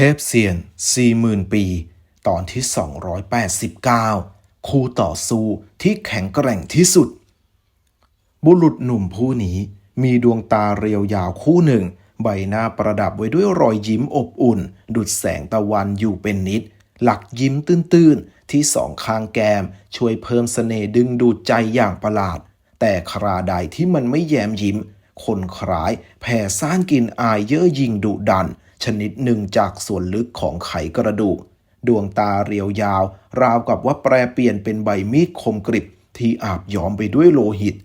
ทพเซียน 40,000 ปี ตอนที่ 289 คู่ต่อสู้ที่แข็งแกร่งที่สุด บุรุษหนุ่มผู้นี้มีดวงตาเรียวยาวคู่หนึ่ง ใบหน้าประดับไว้ด้วยรอยยิ้มอบอุ่น ดุดแสงตะวันอยู่เป็นนิด หลักยิ้มตื้นๆ ที่สองข้างแก้ม ช่วยเพิ่มเสน่ห์ดึงดูดใจอย่างประหลาด แต่คราใดที่มันไม่แย้มยิ้ม คนคล้ายแผ่ซ่านกลินอายเย่อหยิ่งดุดัน ชนิดหนึ่งจากส่วนลึกของไขกระดูก ดวงตาเรียวยาว ราวกับว่าแปรเปลี่ยนเป็นใบมีดคมกริบ ที่อาบย้อมไปด้วยโลหิต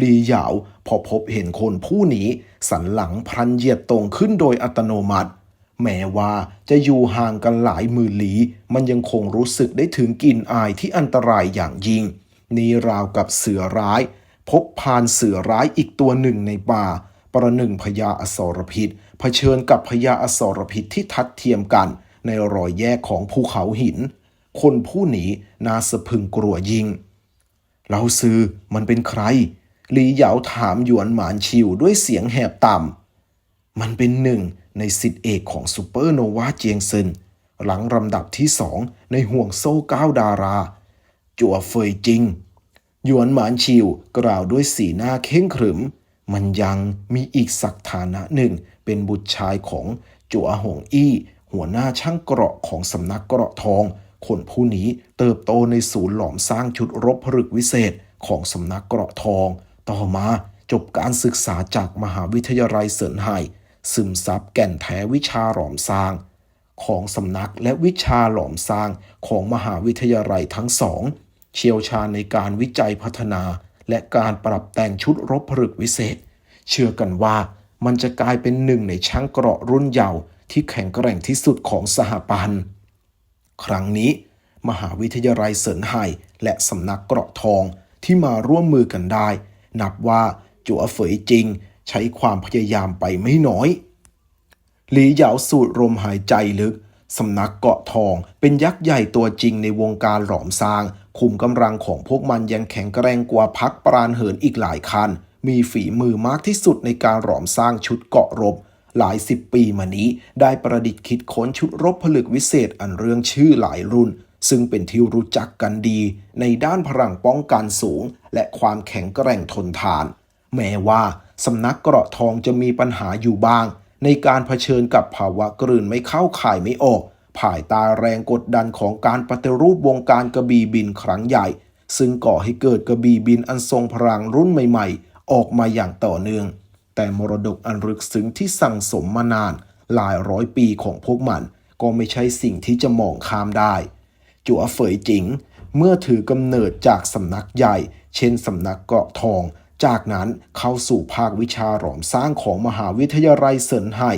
ลีเหยาวพอพบเห็นคนผู้นี้ สันหลังพลันเหยียดตรงขึ้นโดยอัตโนมัติ แม้ว่าจะอยู่ห่างกันหลายหมื่นลี้ มันยังคงรู้สึกได้ถึงกลิ่นอายที่อันตรายอย่างยิ่งนี่ราวกับเสือร้าย พบพานเสือร้ายอีกตัวหนึ่งในป่า ประหนึ่งพญาอสรพิษ เผชิญกับพญาอสรพิษที่ทัดเทียมกัน ในรอยแยกของภูเขาหิน คนผู้หนีน่าสะพึงกลัวยิ่งเราซื้อมันเป็นใครหลีเหยาถามหยวนหมานชิวด้วยเสียงแหบต่ำ มันเป็นหนึ่งในสิทธิเอกของซูเปอร์โนวาเจียงซินหลังลำดับที่สองในห่วงโซ่ก้าดารา จัวเฟยจริง หยวนหมานชิวกล่าวด้วยสีหน้าเข่งขรึม มันยังมีอีกสักฐานะหนึ่ง เป็นบุตรชายของจัวหงอี้ หัวหน้าช่างเกราะของสำนักเกราะทอง คนผู้นี้เติบโตในศูนย์หลอมสร้างชุดรบผลึกวิเศษของสำนักเกราะทอง ต่อมาจบการศึกษาจากมหาวิทยาลัยเซินไห่ซึมซับแก่นแท้วิชาหลอมสร้าง ของสำนักและวิชาหลอมสร้างของมหาวิทยาลัยทั้งสอง เชี่ยวชาญในการวิจัยพัฒนา และการปรับแต่งชุดรบผลึกวิเศษ เชื่อกันว่า มันจะกลายเป็นหนึ่งในช่างเกราะรุ่นเยาว์ที่แข็งแกร่งที่สุดของสหพันธ์ ครั้งนี้ มหาวิทยาลัยเซินไห่และสำนักเกราะทองที่มาร่วมมือกันได้ นับว่าจัวเฟยจริง ใช้ความพยายามไปไม่น้อยหลีเหยาสูดลมหายใจลึกสำนักเกาะทองเป็นยักษ์ใหญ่ตัวจริงในวงการหลอมสร้าง คุมกำลังของพวกมันยังแข็งแกร่งกว่าพักปราณเหินอีกหลายคัน มีฝีมือมากที่สุดในการหลอมสร้างชุดเกาะรบ หลายสิบปีมานี้ได้ประดิษฐ์คิดค้นชุดรบผลึกวิเศษอันเรื่องชื่อหลายรุ่น ซึ่งเป็นที่รู้จักกันดี ในด้านพลังป้องกันสูง และความแข็งแกร่งทนทาน แม้ว่าสำนักเกราะทองจะมีปัญหาอยู่บ้าง ในการเผชิญกับภาวะกลืนไม่เข้าข่ายไม่ออกภายใตาแรงกดดันของการปฏิรูปวงการกระบี่บินครั้งใหญ่ ซึ่งก่อให้เกิดกระบี่บินอันทรงพลังรุ่นใหม่ๆ ออกมาอย่างต่อเนื่อง แต่มรดกอันลึกซึ้งที่สั่งสมมานานหลายร้อยปีของพวกมัน ก็ไม่ใช่สิ่งที่จะมองข้ามได้ จัวเฟยจิง เมื่อถือกำเนิดจากสำนักใหญ่ เช่นสำนักเกาะทอง จากนั้นเข้าสู่ภาควิชาหลอมสร้างของมหาวิทยาลัยเซินไห่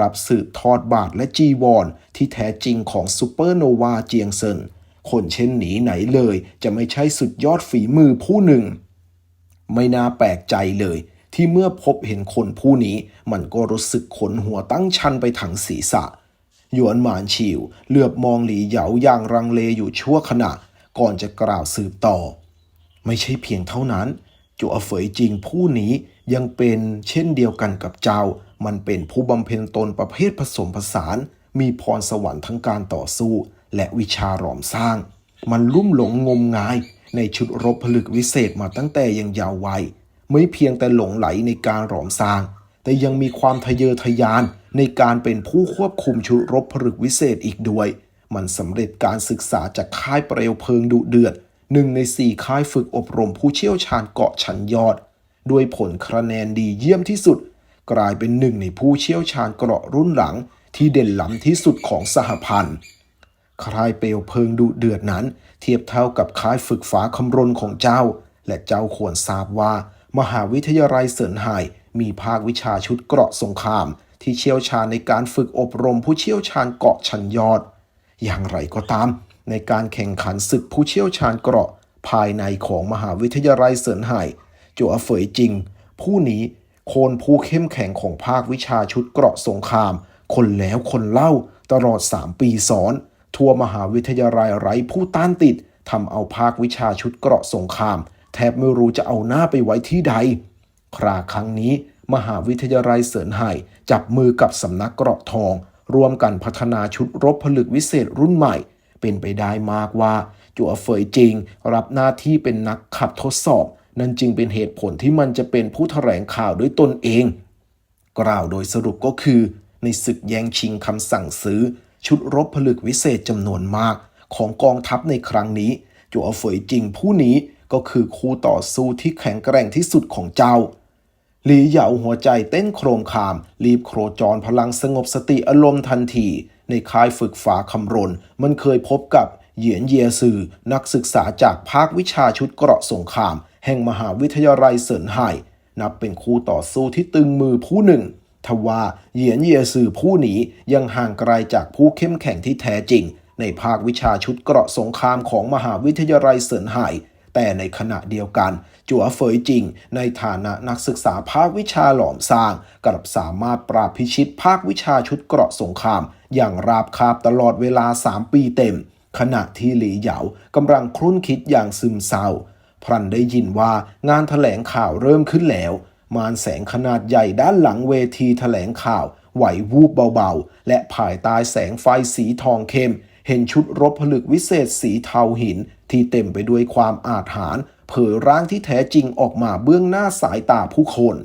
รับสืบทอดบาทและจีวร ที่แท้จริงของซูเปอร์โนวาเจียงเซินคนเช่นหนีไหนเลยจะไม่ใช่สุดยอดฝีมือผู้หนึ่ง ไม่น่าแปลกใจเลย ที่เมื่อพบเห็นคนผู้นี้ มันก็รู้สึกขนหัวตั้งชันไปถังศีรษะ หยวนหมานฉิวเหลือบมองหลีเหยาอย่างรังเลอยู่ชั่วขณะ ก่อนจะกล่าวสืบต่อ ไม่ใช่เพียงเท่านั้นจัวเฟยจริงผู้นี้ยังเป็นเช่นเดียวกันกับเจ้า มันเป็นผู้บำเพ็ญตนประเภทผสมผสาน มีพรสวรรค์ทั้งการต่อสู้ และวิชาหลอมสร้าง มันลุ่มหลงงมงาย ในชุดรบผลึกวิเศษมาตั้งแต่ยังยาววัยไม่เพียงแต่หลงไหลในการหลอมสร้าง แต่ยังมีความทะเยอทะยานในการเป็นผู้ควบคุมชุดรบผลึกวิเศษอีกด้วย มันสำเร็จการศึกษาจากค่ายเปลวเพลิงดุเดือดหนึ่งในสี่ค่ายฝึกอบรมผู้เชี่ยวชาญเกาะชันยอด ด้วยผลคะแนนดีเยี่ยมที่สุด กลายเป็นหนึ่งในผู้เชี่ยวชาญเกราะรุ่นหลังที่เด่นล้ำที่สุดของสหพันธ์ ค่ายเปลวเพลิงดุเดือดนั้น เทียบเท่ากับค่ายฝึกฝาคำรนของเจ้า และเจ้าควรทราบว่า มหาวิทยาลัยเซินไห่มีภาควิชาชุดเกราะสงคราม ที่เชี่ยวชาญในการฝึกอบรมผู้เชี่ยวชาญเกาะชันยอด อย่างไรก็ตาม ในการแข่งขันศึกผู้เชี่ยวชาญเกราะ ภายในของมหาวิทยาลัยเซินไห่จัวเฟยจริง ผู้นี้โคนผู้เข้มแข็งของภาควิชาชุดเกราะสงคราม คนแล้วคนเล่าตลอด 3 ปีซ้อน ทั่วมหาวิทยาลัยไร้ผู้ต้านติดทำเอาภาควิชาชุดเกราะสงคราม แทบไม่รู้จะเอาหน้าไปไว้ที่ใด คราครั้งนี้ มหาวิทยาลัยเสินไห่จับมือกับสำนักเกราะทอง ร่วมกันพัฒนาชุดรบผลึกวิเศษรุ่นใหม่ เป็นไปได้มากว่า จัวเฟยจริง รับหน้าที่เป็นนักขับทดสอบ นั่นจึงเป็นเหตุผลที่มันจะเป็นผู้แถลงข่าวด้วยตนเอง กล่าวโดยสรุปก็คือ ในศึกแย่งชิงคำสั่งซื้อ ชุดรบผลึกวิเศษจำนวนมาก ของกองทัพในครั้งนี้จัวเฟยจริงผู้นี้ก็คือคู่ต่อสู้ที่แข็งแกร่งที่สุดของเจ้าหลีเหยาหัวใจเต้นโครมคาม รีบโครจรพลังสงบสติอารมณ์ทันที ในค่ายฝึกฝาคำรน มันเคยพบกับเหยียนเยซือนักศึกษาจากภาควิชาชุดเกราะสงคราม แห่งมหาวิทยาลัยเซินไห่นับเป็นคู่ต่อสู้ที่ตึงมือผู้หนึ่ง ทว่าเหยียนเยซือผู้หนียังห่างไกลจากผู้เข้มแข็งที่แท้จริง ในภาควิชาชุดเกราะสงครามของมหาวิทยาลัยเซินไห่แต่ในขณะเดียวกัน จัวเฟยจริง ในฐานะนักศึกษาภาควิชาหลอมสร้างกลับสามารถปราบพิชิตภาควิชาชุดเกราะสงคราม อย่างราบคาบตลอดเวลา 3 ปีเต็ม ขณะที่หลีเหยากำลังครุ่นคิดอย่างซึมเศร้า พรันได้ยินว่างานถแถลงข่าวเริ่มขึ้นแล้ว มารแสงขนาดใหญ่ด้านหลังเวทีถแถลงข่าว ไหววูบเบาๆ และภายใต้แสงไฟสีทองเข้ม เห็นชุดรบผลึกวิเศษสีเทาหิน ที่เต็มไปด้วยความอาถรรพ์เผยร่างที่แท้จริงออกมาเบื้องหน้าสายตาผู้คน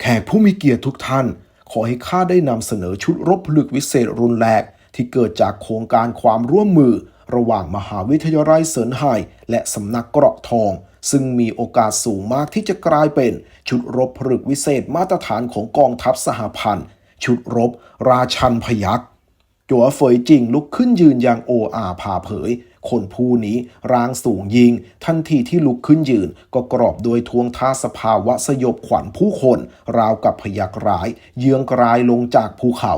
แขกผู้มีเกียรติทุกท่าน ขอให้ข้าได้นำเสนอชุดรบผลึกวิเศษรุนแรงที่เกิดจากโครงการความร่วมมือ ระหว่างมหาวิทยาลัยเซินไห่และสำนักเกราะทอง ซึ่งมีโอกาสสูงมากที่จะกลายเป็นชุดรบผลึกวิเศษมาตรฐานของกองทัพสหพันธ์ ชุดรบ ราชันพยักษ์จัวเฟยจริงลุกขึ้นยืนอย่างโออาผ่าเผย คนผู้นี้ร่างสูงยิง ทันทีที่ลุกขึ้นยืน ก็กรอบโดยทวงท่าสภาวะสยบขวัญผู้คน ราวกับพยักร้าย เยื้องกลายลงจากภูเขา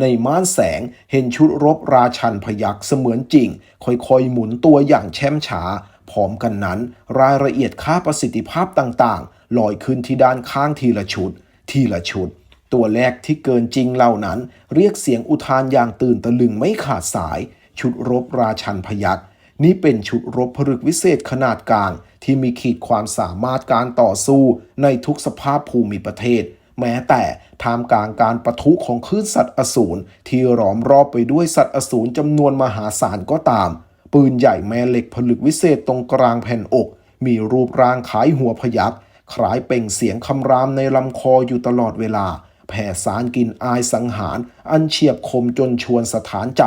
ในม่านแสงเห็นชุดรบราชันพยักเสมือนจริง ค่อยๆ หมุนตัวอย่างแช่มช้า พร้อมกันนั้น รายละเอียดค่าประสิทธิภาพต่างๆ ลอยขึ้นที่ด้านข้างทีละชุด ทีละชุด ตัวแรกที่เกินจริงเหล่านั้น เรียกเสียงอุทานอย่างตื่นตะลึงไม่ขาดสาย ชุดรบราชันพยักนี่เป็นชุดรบผลึกวิเศษขนาดกลาง ที่มีขีดความสามารถการต่อสู้ในทุกสภาพภูมิประเทศ แม้แต่ท่ามกลางการประทุของคลื่นสัตว์อสูรที่ล้อมรอบไปด้วยสัตว์อสูรจำนวนมหาศาลก็ตาม ปืนใหญ่แม่เหล็กผลึกวิเศษตรงกลางแผ่นอก มีรูปร่างคล้ายหัวพยักคล้ายเป่งเสียงคำรามในลำคออยู่ตลอดเวลา แผ่สารกินอายสังหาร อันเฉียบคมจนชวนสถานใจ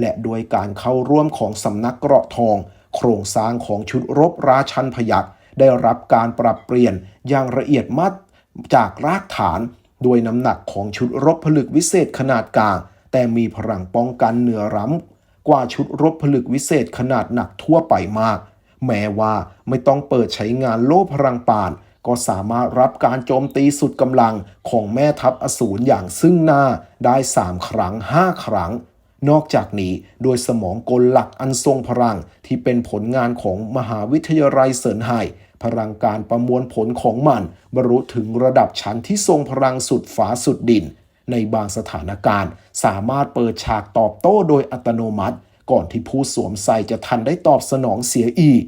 และโดยการเข้าร่วมของสำนักเกราะทอง โครงสร้างของชุดรบราชันพยักได้รับการปรับเปลี่ยนอย่างละเอียดมัดจากรากฐานด้วยน้ำหนักของชุดรบผลึกวิเศษขนาดกลาง แต่มีพลังป้องกันเหนือร้ำ กว่าชุดรบผลึกวิเศษขนาดหนักทั่วไปมาก แม้ว่าไม่ต้องเปิดใช้งานโล่พลังปาน ก็สามารถรับการโจมตีสุดกำลังของแม่ทัพอสูรอย่างซึ่งหน้าได้ 3 ครั้ง 5 ครั้ง นอกจากนี้โดยสมองกลหลักอันทรงพลังที่เป็นผลงานของมหาวิทยาลัยเซินไห่พลังการประมวลผลของมันบรรลุถึงระดับชั้นที่ทรงพลังสุดฟ้าสุดดิน ในบางสถานการณ์ สามารถเปิดฉากตอบโต้โดยอัตโนมัติ ก่อนที่ผู้สวมใส่จะทันได้ตอบสนองเสียอีก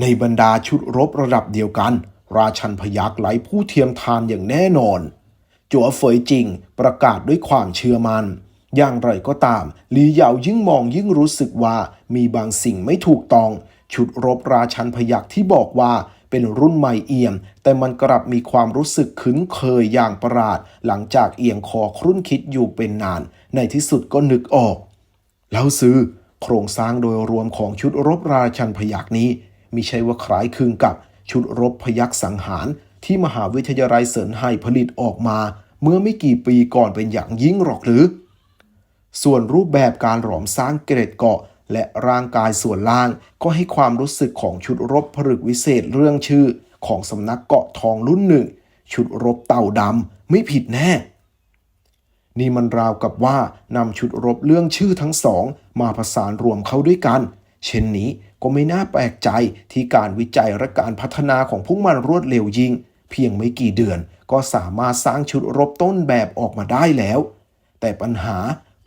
ในบรรดาชุดรบระดับเดียวกัน ราชันพยักไหลผู้เทียมทานอย่างแน่นอน จัวเฟยจริงประกาศด้วยความเชื่อมัน่นอย่างไรก็ตามหลีเหยายิ่งมองยิ่งรู้สึกว่ามีบางสิ่งไม่ถูกต้อง ชุดรบราชันพยักที่บอกว่า เป็นรุ่นใหม่เอี่ยม แต่มันกลับมีความรู้สึกคุ้นเคยอย่างประหลาด หลังจากเอียงคอครุ่นคิดอยู่เป็นนาน ในที่สุดก็นึกออก แล้วซื้อโครงสร้างโดยรวมของชุดรบราชันพยักนี้มิใช่ว่าคล้ายคลึงกับชุดรบพยักสังหาร ที่มหาวิทยาลัยเซินไห่ผลิตออกมา เมื่อไม่กี่ปีก่อนเป็นอย่างยิ่งหรอกหรือ ส่วนรูปแบบการหลอมสร้างเกร็ดเกาะ และร่างกายส่วนล่างก็ให้ความรู้สึกของชุดรบผลึกวิเศษเรื่องชื่อของสำนักเกาะทองรุ่นหนึ่ง ชุดรบเต่าดำไม่ผิดแน่ นี่มันราวกับว่านำชุดรบเรื่องชื่อทั้งสอง มาผสานรวมเข้าด้วยกัน เช่นนี้ก็ไม่น่าแปลกใจที่การวิจัยและการพัฒนาของพวกมันรวดเร็วยิ่ง เพียงไม่กี่เดือนก็สามารถสร้างชุดรบต้นแบบออกมาได้แล้ว แต่ปัญหา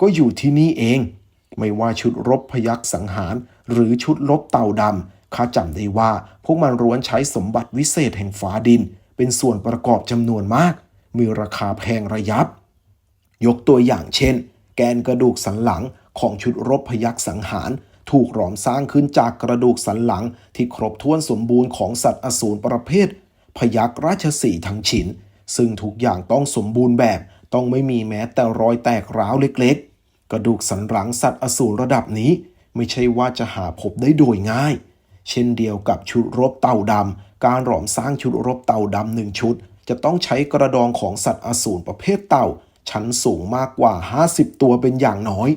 ก็อยู่ที่นี่เอง ไม่ว่าชุดรบพยักสังหาร หรือชุดรบเต่าดำข้าจำได้ว่าพวกมันร้วนใช้สมบัติวิเศษแห่งฟ้าดิน เป็นส่วนประกอบจำนวนมาก มีราคาแพงระยับ ยกตัวอย่างเช่น แกนกระดูกสันหลังของชุดรบพยักสังหาร ถูกหลอมสร้างขึ้นจากกระดูกสันหลังที่ครบถ้วนสมบูรณ์ของสัตว์อสูรประเภท พยักราชสีทั้งชิ้นซึ่งทุกอย่างต้องสมบูรณ์แบบต้องไม่มีแม้แต่รอยแตกร้าวเล็กๆ กระดูกสันหลังสัตว์อสูรระดับนี้ ไม่ใช่ว่าจะหาพบได้โดยง่าย เช่นเดียวกับชุดรบเต่าดำ การหลอมสร้างชุดรบเต่าดำหนึ่งชุด จะต้องใช้กระดองของสัตว์อสูรประเภทเต่า ชั้นสูงมากกว่า 50 ตัวเป็นอย่างน้อย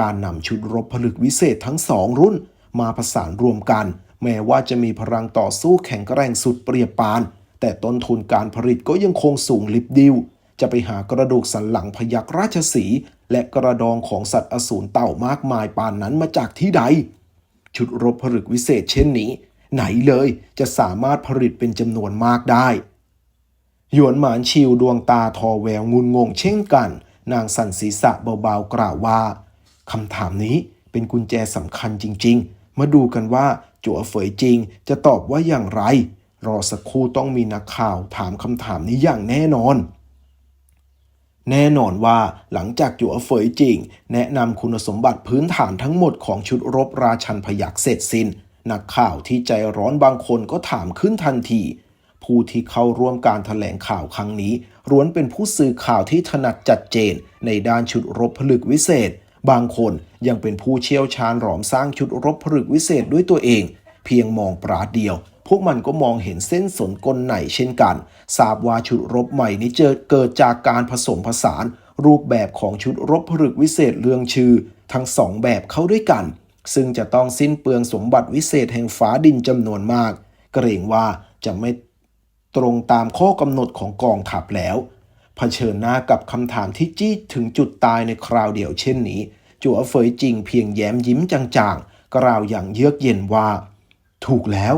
การนำชุดรบผลึกวิเศษทั้งสองรุ่น มาผสานรวมกัน แม้ว่าจะมีพลังต่อสู้แข็งแกร่งสุดเปรียบปาน แต่ต้นทุนการผลิตก็ยังคงสูงลิบดิวจะไปหากระดูกสันหลังพยักราชสี และกระดองของสัตว์อสูรเต่ามากมายปานนั้นมาจากที่ใด ชุดรบผลึกวิเศษเช่นนี้ ไหนเลยจะสามารถผลิตเป็นจำนวนมากได้ หยวนหมานชิวดวงตาทอแววงุนงงเช่นกัน นางสันศีษะเบาๆกล่าวว่าคำถามนี้เป็นกุญแจสำคัญจริง ๆ มาดูกันว่าจั่วเฟยจริงจะตอบว่าอย่างไร รอสักครู่ต้องมีนักข่าวถามคำถามนี้อย่างแน่นอน แน่นอนว่าหลังจากจั่วเฟยจริง แนะนำคุณสมบัติพื้นฐานทั้งหมดของชุดรบราชันพยักเสร็จสิ้น นักข่าวที่ใจร้อนบางคนก็ถามขึ้นทันที ผู้ที่เข้าร่วมการถแถลงข่าวครั้งนี้ล้วนเป็นผู้สื่อข่าวที่ถนัดจัดเจน ในด้านชุดรบผลึกวิเศษ บางคนยังเป็นผู้เชี่ยวชาญหลอมสร้างชุดรบผลึกวิเศษด้วยตัวเอง เพียงมองปราดเดียว พวกมันก็มองเห็นเส้นสนกลไหนเช่นกันทราบว่าชุดรบใหม่นี้เจอเกิดจากการผสมผสาน รูปแบบของชุดรบผลึกวิเศษเรืองชื่อ ทั้งสองแบบเข้าด้วยกัน ซึ่งจะต้องสิ้นเปลืองสมบัติวิเศษแห่งฟ้าดินจำนวนมาก เกรงว่าจะไม่ตรงตามข้อกำหนดของกองทัพแล้วเผชิญหน้ากับคำถามที่จี้ถึงจุดตายในคราวเดียวเช่นนี้ จัวเฟยจริงเพียงแย้มยิ้มจางๆกล่าวอย่างเยือกเย็นว่า ถูกแล้ว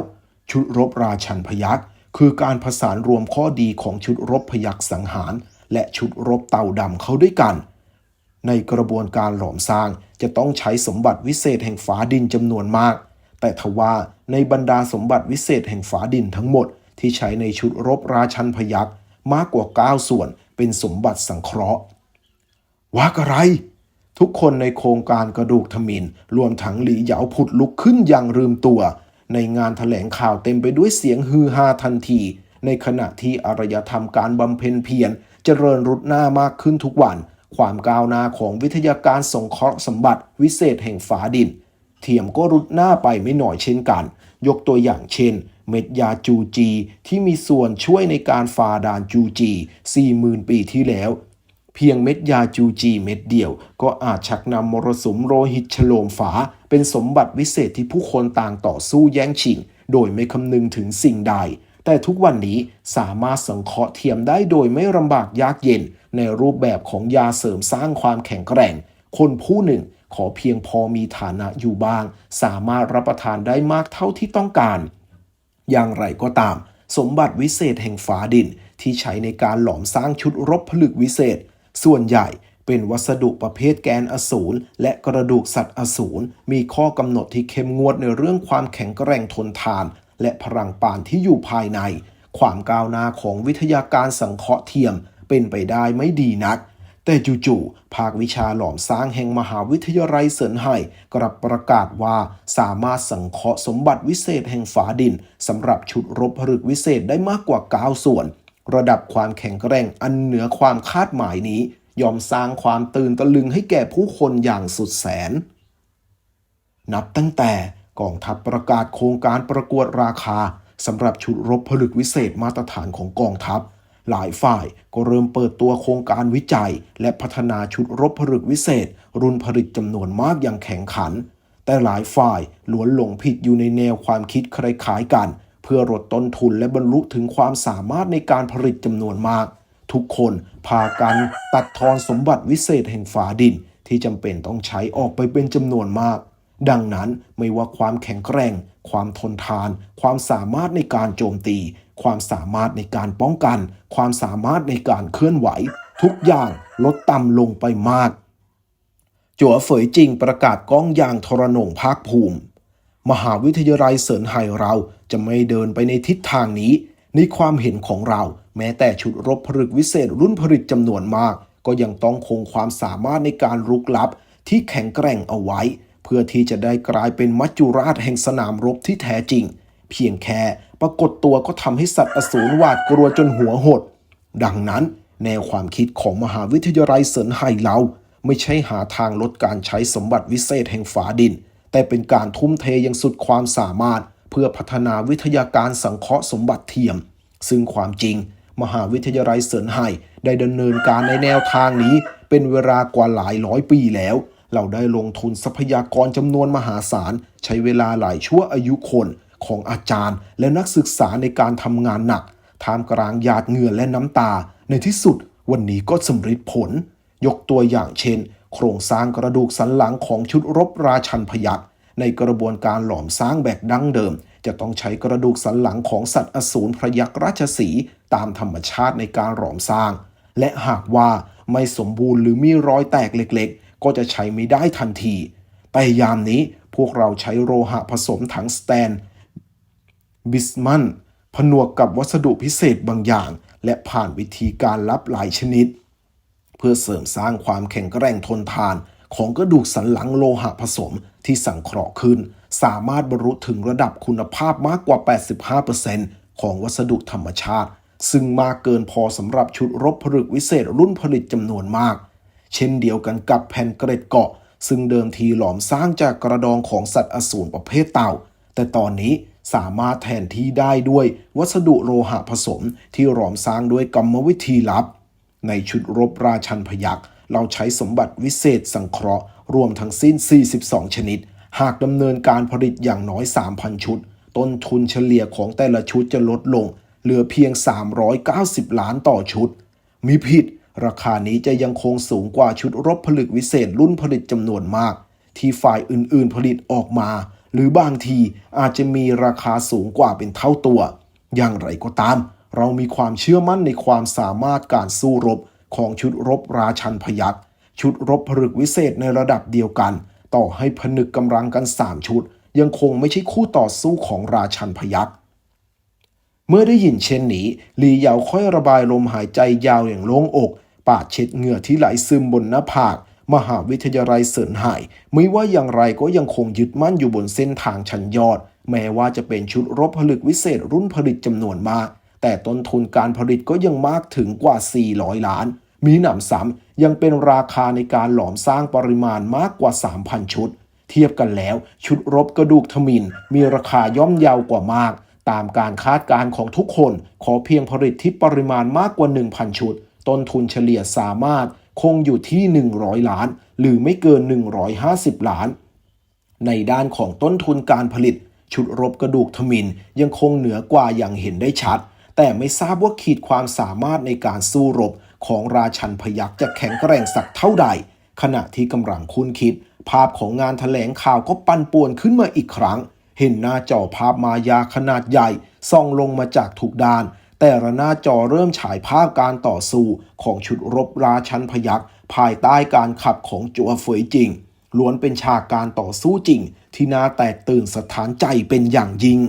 ชุดรบราชันพยักคือการผสานรวมข้อดีของชุดรบพยักสังหาร และชุดรบเต่าดำเข้าด้วยกัน ในกระบวนการหลอมสร้างจะต้องใช้สมบัติวิเศษแห่งฟ้าดินจำนวนมาก แต่ทว่าในบรรดาสมบัติวิเศษแห่งฟ้าดินทั้งหมด ที่ใช้ในชุดรบราชันพยักมากกว่า 9 ส่วนเป็นสมบัติสังเคราะห์ว่าอะไร ทุกคนในโครงการกระดูกทมินรวมทั้งหลีเหยาผุดลุกขึ้นอย่างลืมตัว ในงานถแถลงข่าวเต็มไปด้วยเสียงฮือฮาทันที ในขณะที่อารยธรรมการบำเพ็ญเพียรเจริญรุดหน้ามากขึ้นทุกวัน ความก้าวหน้าของวิทยาการสงเคราะห์สมบัติวิเศษแห่งฝาดิน เทียมก็รุดหน้าไปไม่หน่อยเช่นกัน ยกตัวอย่างเช่น เม็ดยาจูจี ที่มีส่วนช่วยในการฝ่าด่านจูจี 40,000 ปีที่แล้ว เพียงเม็ดยาจูจีเม็ดเดียว ก็อาจชักนำมรสุมโลหิตฉโลมฝา เป็นสมบัติวิเศษที่ผู้คนต่างต่อสู้แย่งชิง โดยไม่คำนึงถึงสิ่งใด แต่ทุกวันนี้สามารถสังเคราะห์เทียมได้โดยไม่ลำบากยากเย็น ในรูปแบบของยาเสริมสร้างความแข็งแกร่ง คนผู้หนึ่งขอเพียงพอมีฐานะอยู่บ้าง สามารถรับประทานได้มากเท่าที่ต้องการ อย่างไรก็ตาม สมบัติวิเศษแห่งฝาดินที่ใช้ในการหลอมสร้างชุดรบผลึกวิเศษ ส่วนใหญ่เป็นวัสดุประเภทแกนอสูรและกระดูกสัตว์อสูรมีข้อกำหนดที่เข้มงวดในเรื่องความแข็งแกร่งทนทาน และพลังปานที่อยู่ภายใน ความก้าวหน้าของวิทยาการสังเคราะห์เทียมเป็นไปได้ไม่ดีนัก แต่จู่ๆภาควิชาหลอมสร้างแห่งมหาวิทยาลัยเซินไห่กลับประกาศว่าสามารถสังเคราะห์สมบัติวิเศษแห่งฝาดินสำหรับชุดรบผลึกวิเศษได้มากกว่า 9 ส่วน ระดับความแข็งแกร่งอันเหนือความคาดหมายนี้ ยอมสร้างความตื่นตะลึงให้แก่ผู้คนอย่างสุดแสน นับตั้งแต่กองทัพประกาศโครงการประกวดราคาสำหรับชุดรบผลึกวิเศษมาตรฐานของกองทัพ หลายฝ่ายก็เริ่มเปิดตัวโครงการวิจัย และพัฒนาชุดรบผลึกวิเศษ รุ่นผลิตจำนวนมากอย่างแข็งขัน แต่หลายฝ่ายล้วนหลงผิดอยู่ในแนวความคิดคล้ายๆกัน เพื่อลดต้นทุนและบรรลุถึงความสามารถในการผลิตจำนวนมาก ทุกคนพากันตัดทอนสมบัติวิเศษแห่งฝาดินที่จำเป็นต้องใช้ออกไปเป็นจำนวนมาก ดังนั้นไม่ว่าความแข็งแกร่ง ความทนทาน ความสามารถในการโจมตี ความสามารถในการป้องกัน ความสามารถในการเคลื่อนไหว ทุกอย่างลดต่ำลงไปมาก จัวเฟยจริงประกาศก้องย่างทรนงภาคภูมิ มหาวิทยาลัยเซินไห่เราจะไม่เดินไปในทิศทางนี้ ในความเห็นของเรา แม้แต่ชุดรบผลึกวิเศษรุ่นผลิตจำนวนมาก ก็ยังต้องคงความสามารถในการรุกลับ ที่แข็งแกร่งเอาไว้ เพื่อที่จะได้กลายเป็นมัจจุราชแห่งสนามรบที่แท้จริง เพียงแค่ปรากฏตัวก็ทำให้สัตว์อสูรหวาดกลัวจนหัวหด ดังนั้น แนวความคิดของมหาวิทยาลัยเซินไห่เราไม่ใช่หาทางลดการใช้สมบัติวิเศษแห่งฝาดิน แต่เป็นการทุ่มเทอย่างสุดความสามารถ เพื่อพัฒนาวิทยาการสังเคราะห์สมบัติเทียม ซึ่งความจริง มหาวิทยาลัยเซินไห่ได้ดำเนินการในแนวทางนี้ เป็นเวลากว่าหลายร้อยปีแล้ว เราได้ลงทุนทรัพยากรจำนวนมหาศาล ใช้เวลาหลายชั่วอายุคนของอาจารย์ และนักศึกษาในการทำงานหนักท่ามกลางหยาดเหงื่อและน้ำตา ในที่สุดวันนี้ก็สำเร็จผล ยกตัวอย่างเช่น โครงสร้างกระดูกสันหลังของชุดรบราชันพยักษ์ในกระบวนการหลอมสร้างแบบดั้งเดิม จะต้องใช้กระดูกสันหลังของสัตว์อสูรพระยักษ์ราชสีตามธรรมชาติในการหลอมสร้าง และหากว่าไม่สมบูรณ์หรือมีรอยแตกเล็กๆ ก็จะใช้ไม่ได้ทันที แต่ยามนี้พวกเราใช้โลหะผสมถังสแตน บิสมัน ผนวกกับวัสดุพิเศษบางอย่าง และผ่านวิธีการลับหลายชนิด พื่อเสริมสร้างความแข็งแกร่งทนทาน ของกระดูกสันหลังโลหะผสมที่สังเคราะห์ขึ้น สามารถบรรลุถึงระดับคุณภาพมากกว่า 85%ของวัสดุธรรมชาติ ซึ่งมากเกินพอสำหรับชุดรบผลึกวิเศษรุ่นผลิตจำนวนมาก เช่นเดียวกันกับแผ่นเกร็ดเกาะ ซึ่งเดิมทีหลอมสร้างจากกระดองของสัตว์อสูรประเภทเต่า แต่ตอนนี้สามารถแทนที่ได้ด้วยวัสดุโลหะผสมที่หลอมสร้างด้วยกรรมวิธีลับ ในชุดรบราชันพยักษ์เราใช้สมบัติวิเศษสังเคราะห์ รวมทั้งสิ้น 42 ชนิด หากดำเนินการผลิตอย่างน้อย 3,000 ชุด ต้นทุนเฉลี่ยของแต่ละชุดจะลดลง เหลือเพียง 390 ล้านต่อชุด มีผิด ราคานี้จะยังคงสูงกว่าชุดรบผลึกวิเศษรุ่นผลิตจำนวนมาก ที่ฝ่ายอื่นๆผลิตออกมา หรือบางทีอาจจะมีราคาสูงกว่าเป็นเท่าตัว อย่างไรก็ตาม เรามีความเชื่อมั่นในความสามารถการสู้รบของชุดรบราชันพยักษ์ชุดรบผลึกวิเศษในระดับเดียวกัน ต่อให้ผนึกกำลังกัน 3 ชุด ยังคงไม่ใช่คู่ต่อสู้ของราชันพยักษ์เมื่อได้ยินเช่นนี้หลีเหยาค่อยระบายลมหายใจยาวอย่างโล่งอก ปาดเช็ดเหงื่อที่ไหลซึมบนหน้าผาก มหาวิทยาลัยเสินหาย ไม่ว่าอย่างไรก็ยังคงยึดมั่นอยู่บนเส้นทางชันยอด แม้ว่าจะเป็นชุดรบผลึกวิเศษรุ่นผลิตจำนวนมาก แต่ต้นทุนการผลิตก็ยังมากถึงกว่า 400 ล้าน มีหนำซ้ำยังเป็นราคาในการหลอมสร้างปริมาณมากกว่า 3,000 ชุด เทียบกันแล้ว ชุดรบกระดูกทมิน มีราคาย่อมเยาวกว่ามาก ตามการคาดการณ์ของทุกคน ขอเพียงผลิตที่ปริมาณมากกว่า 1,000 ชุด ต้นทุนเฉลี่ยสามารถคงอยู่ที่ 100 ล้าน หรือไม่เกิน 150 ล้าน ในด้านของต้นทุนการผลิต ชุดรบกระดูกทมินยังคงเหนือกว่าอย่างเห็นได้ชัด แต่ไม่ทราบว่าขีดความสามารถในการสู้รบของราชันพยักษ์จะแข็งแกร่งสักเท่าใด ขณะที่กำลังคุ้นคิด ภาพของงานถแถลงข่าวก็ปั่นป่วนขึ้นมาอีกครั้ง เห็นหน้าจอภาพมายาขนาดใหญ่ส่องลงมาจากทุกด้าน แต่ละหน้าจอเริ่มฉายภาพการต่อสู้ของชุดรบราชันพยักษ์ภายใต้การขับของจัวเฟยจริงล้วนเป็นฉากการต่อสู้จริง ที่น่าแตกตื่นสถานใจเป็นอย่างยิ่ง